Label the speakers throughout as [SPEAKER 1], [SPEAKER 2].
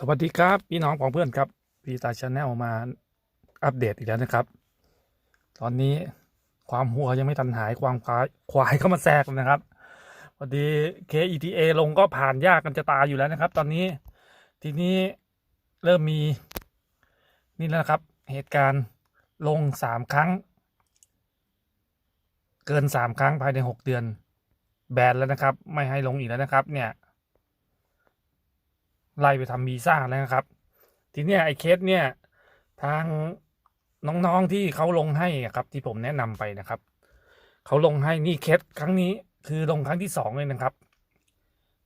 [SPEAKER 1] สวัสดีครับ พี่น้องของเพื่อนครับพีตาชาแนลมาอัปเดตอีกแล้วนะครับ ตอนนี้ความหัวยังไม่ทันหายความควายควายเข้ามาแทรกนะครับพอดี KETA ลงก็ผ่านยากกันจะตายอยู่แล้วนะครับ ตอนนี้ทีนี้เริ่มมีนี่แล้วนะครับ เหตุการณ์ลงสามครั้ง เกินสามครั้งภายในหกเดือน แบนแล้วนะครับ ไม่ให้ลงอีกแล้วนะครับ เนี่ย ไล่ไปทำวีซ่าแล้วนะครับ ทีเนี้ยไอ้เคสเนี่ยทางน้องๆที่เขาลงให้ครับที่ผมแนะนำไปนะครับเขาลงให้นี่เคสครั้งนี้คือลงครั้งที่สองเลยนะครับ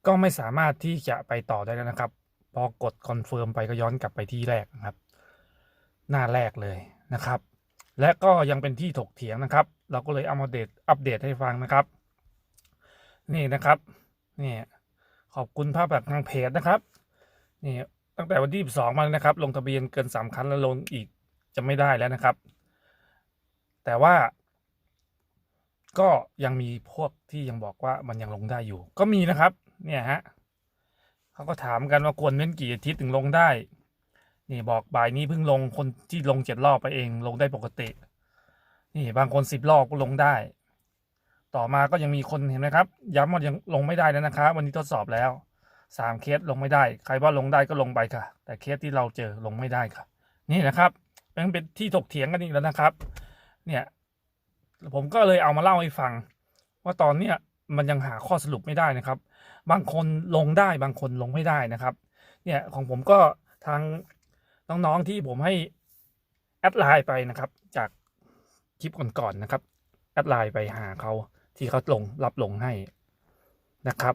[SPEAKER 1] ก็ไม่สามารถที่จะไปต่อได้แล้วนะครับ พอกดคอนเฟิร์มไปก็ย้อนกลับไปที่แรกนะครับ หน้าแรกเลยนะครับ และก็ยังเป็นที่ถกเถียงนะครับ เราก็เลยเอามาเดตอัปเดตให้ฟังนะครับ นี่นะครับนี่ขอบคุณภาพแบบทางเพจนะครับ นี่ตั้งแต่วันที่สองมาเลยนะครับ ลงทะเบียนเกินสามครั้งแล้วลงอีกจะไม่ได้แล้วนะครับ แต่ว่า ก็ยังมีพวกที่ยังบอกว่ามันยังลงได้อยู่ ก็มีนะครับ เนี่ยฮะเขาก็ถามกันว่าควรเว้นกี่อาทิตย์ถึงลงได้นี่บอกบ่ายนี้เพิ่งลงคนที่ลงเจ็ดรอบไปเอง ลงได้ปกติ นี่บางคนสิบรอบก็ลงได้ ต่อมาก็ยังมีคนเห็นไหมครับ ย้ำว่ายังลงไม่ได้แล้วนะครับ วันนี้ทดสอบแล้ว สามเคสลงไม่ได้ ใครว่าลงได้ก็ลงไปค่ะ แต่เคสที่เราเจอลงไม่ได้ค่ะ นี่นะครับมันเป็นที่ถกเถียงกันอีกแล้วนะครับ เนี่ยผมก็เลยเอามาเล่าให้ฟัง ว่าตอนเนี้ยมันยังหาข้อสรุปไม่ได้นะครับ บางคนลงได้บางคนลงไม่ได้นะครับ เนี่ยของผมก็ทางน้องๆที่ผมให้แอดไลน์ไปนะครับ จากคลิปก่อนๆนะครับแอดไลน์ไปหาเขาที่เขาลงรับลงให้นะครับ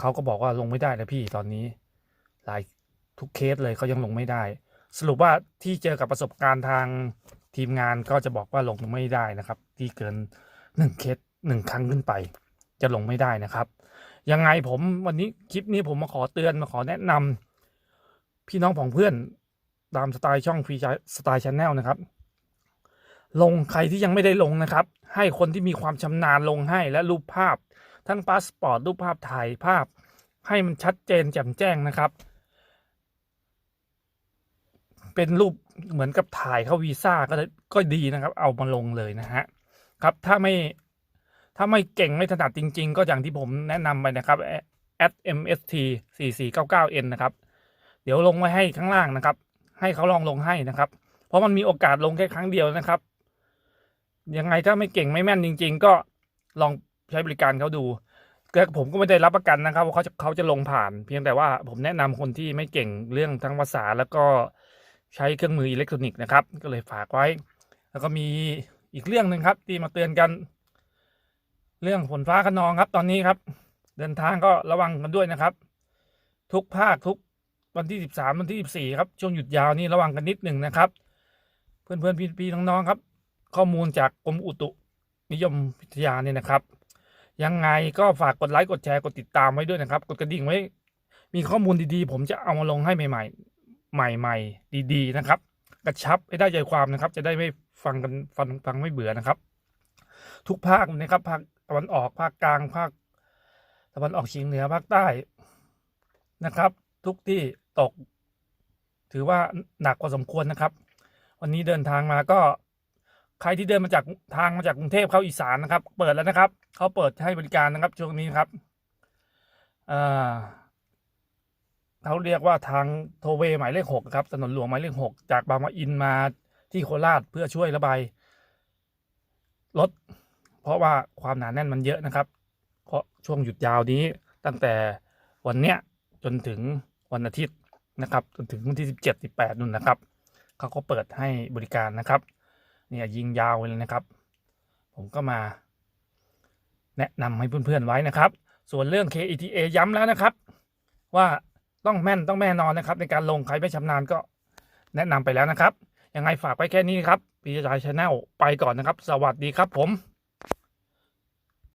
[SPEAKER 1] เขาก็บอกว่าลงไม่ได้แล้วพี่ตอนนี้หลายทุกเคสเลยเขายังลงไม่ได้ สรุปว่าที่เจอกับประสบการณ์ทางทีมงานก็จะบอกว่าลงไม่ได้นะครับ ที่เกินหนึ่งเคสหนึ่งครั้งขึ้นไป จะลงไม่ได้นะครับ ยังไงผมวันนี้คลิปนี้ผมมาขอเตือนมาขอแนะนำพี่น้องของเพื่อนตามสไตล์ช่องฟรีสไตล์ชาแนลนะครับ ลงใครที่ยังไม่ได้ลงนะครับ ให้คนที่มีความชำนาญลงให้และรูปภาพ ทั้งพาสปอร์ตรูปภาพถ่ายภาพ ให้มันชัดเจนแจ่มแจ้งนะครับ เป็นรูปเหมือนกับถ่ายเข้าวีซ่าก็ก็ดีนะครับ เอามาลงเลยนะฮะครับถ้าไม่ถ้าไม่เก่งไม่ถนัดจริง ๆ ก็อย่างที่ผมแนะนำไปนะครับ at mst 4499n นะครับ เดี๋ยวลงไว้ให้ข้างล่างนะครับ ให้เขาลองลงให้นะครับ เพราะมันมีโอกาสลงแค่ครั้งเดียวนะครับ ยังไงถ้าไม่เก่งไม่แม่นจริง ๆ ก็ลอง ใช้บริการเขาดูแต่ผมก็ไม่ได้รับประกันนะครับว่าเขาจะเขาจะลงผ่าน เพียงแต่ว่าผมแนะนำคนที่ไม่เก่งเรื่องทั้งภาษาแล้วก็ใช้เครื่องมืออิเล็กทรอนิกส์นะครับ ก็เลยฝากไว้ แล้วก็มีอีกเรื่องหนึ่งครับ ที่มาเตือนกัน เรื่องฝนฟ้าขนองครับ ตอนนี้ครับ เดินทางก็ระวังกันด้วยนะครับ ทุกภาคทุกวันที่สิบสามวันที่สิบสี่ครับ ช่วงหยุดยาวนี่ระวังกันนิดหนึ่งนะครับ เพื่อนเพื่อนๆพี่น้องๆครับ ข้อมูลจากกรมอุตุนิยมวิทยาเนี่ยนะครับ ยังไงก็ฝากกดไลค์กดแชร์กดติดตามไว้ด้วยนะครับ กดกระดิ่งไว้ มีข้อมูลดีๆ ผมจะเอามาลงให้ใหม่ๆ ใหม่ ๆ ดีๆนะครับ กระชับให้ได้ใจความนะครับ จะได้ไม่ฟังกันฟังฟังไม่เบื่อนะครับ ทุกภาคนะครับภาคตะวันออกภาคกลางภาคตะวันออกเฉียงเหนือภาคใต้นะครับ ทุกที่ตก ถือว่าหนักพอสมควรนะครับ วันนี้เดินทางมาก็ ใครที่เดินมาจากทางมาจากกรุงเทพเข้าอีสานนะครับ เปิดแล้วนะครับเขาเปิดให้บริการนะครับช่วงนี้ครับอ่าเขาเรียกว่าทางโทเวหมายเลขหกครับถนนหลวงหมายเลขหกจากบางปะอินมาที่โคราชเพื่อช่วยระบายรถเพราะว่าความหนาแน่นมันเยอะนะครับ เพราะช่วงหยุดยาวนี้ตั้งแต่วันเนี้ยจนถึงวันอาทิตย์นะครับ จนถึงวันที่สิบเจ็ดสิบแปดนู่นนะครับเขาก็เปิดให้บริการนะครับ เนี่ยยิงยาวเลยนะครับ ผมก็มา แนะนำให้เพื่อนๆไว้นะครับ ส่วนเรื่อง KETA ย้ำแล้วนะครับ ว่าต้องแม่นต้องแม่นอนนะครับ ในการลงใครไม่ชำนาญก็แนะนำไปแล้วนะครับ ยังไงฝากไว้แค่นี้ครับ พีจายชาแนลไปก่อนนะครับ สวัสดีครับผม